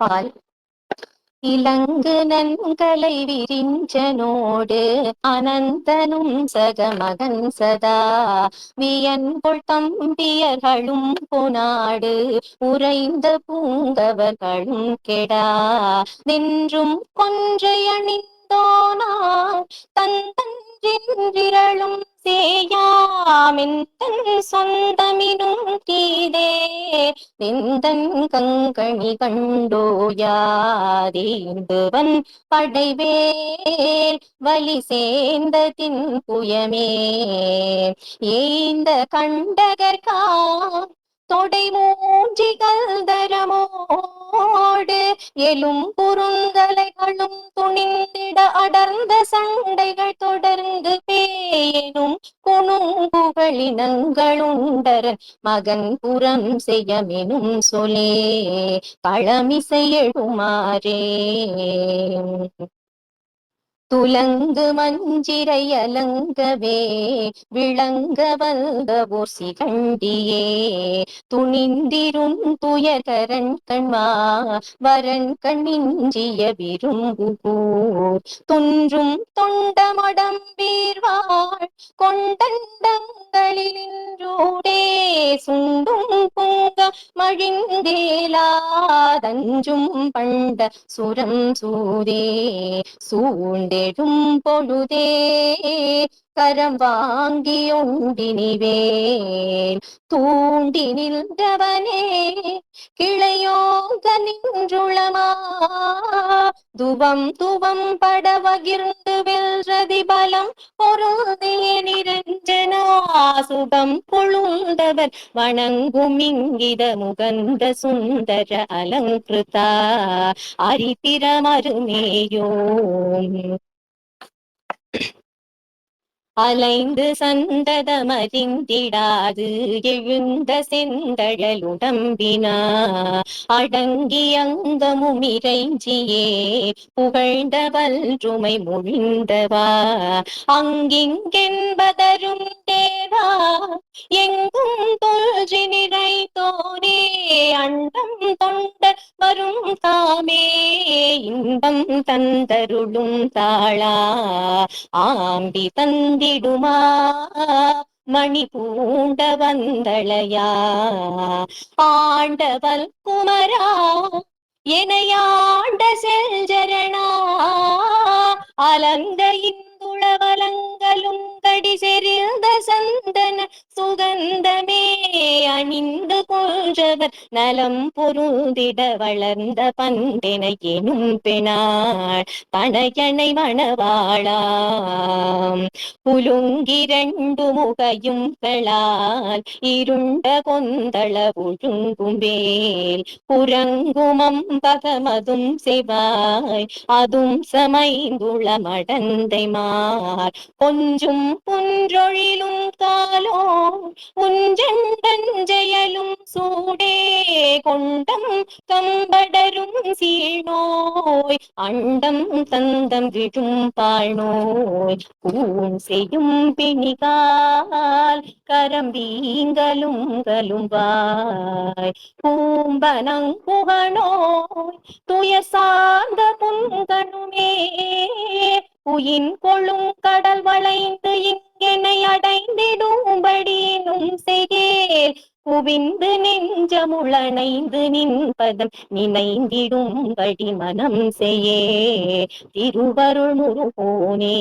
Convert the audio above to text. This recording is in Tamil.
பால். இலங்கு நன்கலை விரிஞ்சனோடு அனந்தனும் சகமகன் சதா. வியன்பொள் தம்பியர்களும் பொனாடு உறைந்த பூங்கவர்களும் கெடா. நின்றும் கொன்றை அணிந்தோனா சேயா. சேயாமெந்தன் சொந்தமினும் தீதே வெந்தன் கங்கணி கண்டோயாதீந்துவன் படைவேல் வலி சேர்ந்ததின் புயமே. ஏந்த கண்டகர்கா தொடை மூஞ்சிகள் தரமோடு எலும் குறுங்கலைகளும் துணிந்திட அடர்ந்த சண்டைகள் தொடர்ந்து பேயனும் குணுங்குகளினங்களுண்டரன் மகன் புறம் செய்யமெனும் சொலே களமிசை எழுமாறே. துலங்கு மஞ்சிரை அலங்கவே விளங்க வந்த ஓசி கண்டியே. துணிந்திரும் துயர் கரண் கண்மா வரன் கண்ணிஞ்சிய விரும்புகூர் துன்றும் தொண்டமடம் வீர்வாள் கொண்டண்டங்களில் நின்றூடே சுண்டும் மழிந்தேலாதஞ்சும் பண்ட சுரம் சூதே சூண்டெடும் பொழுதே. கரம் வாங்கி ஒண்டினிவேல் தூண்டி நின்றவனே கிளையோங்க நின்றுளமா துவம் துவம் படவகிர்ந்து வெல்றதி பலம் பொருந்திய நிரஞ்சனா சுகம் கொழுந்தவர் வணங்கும் இங்கித முகந்த சுந்தர அலங்கிருதா அரித்திரமருமேயோ அலைந்து சந்ததமறிந்திடாது எழுந்த செந்தழலுடம்பினா அடங்கி அங்கமும் இறைஞ்சியே புகழ்ந்த வல்றுமை முழிந்தவா. அங்கிங்கென்பதரும் தேவா எங்கும் தோன்றி நிறைத்தோரே அண்டம் தொண்ட வரும் தாமே இன்பம் தந்தருளும் தாளா ஆம்பி தந்திடுமா மணி பூண்ட வந்தளையா ஆண்டவல் குமரா எனையாண்ட செல்ஜரணா அலங்கையின் இந்துளவலங்களும் கடி செறிந்த சந்தன சுகந்தமே அணிந்து கொன்றவர் நலம் பொருந்திட வளர்ந்த பந்தென எனும் பெணாள் பணையனை மணவாளாம். புலுங்கிரண்டு முகையும் களால் இருண்ட கொந்தள ஒழுங்கும் வேல். புறங்குமம் பகமதும் செவாய். அதும் சமைந்துள மடந்தை மார் கொஞ்சும் புன்றொழிலும் காலோ உஞ்சண்டஞ்செயலும் சூடே கொண்டம் கம்படரும் சீழ்நோய் அண்டம் தந்தம் விழும் பாழ்நோய் பூன் செய்யும் பிணிகால் கரம்பீங்களும் கலும்பாய் பூம்பனங்குகனோய் துய சார்ந்த புங்கனுமே உயின் கொள்ளும் கடல் வளைந்து இங்கெனை அடைந்திடும்படினும் செய்கேல். குவிந்து நெஞ்சமுளணைந்து நின்பதம் நினைந்திடும்படி மனம் செய்யே. திருவருள் முருகோனே.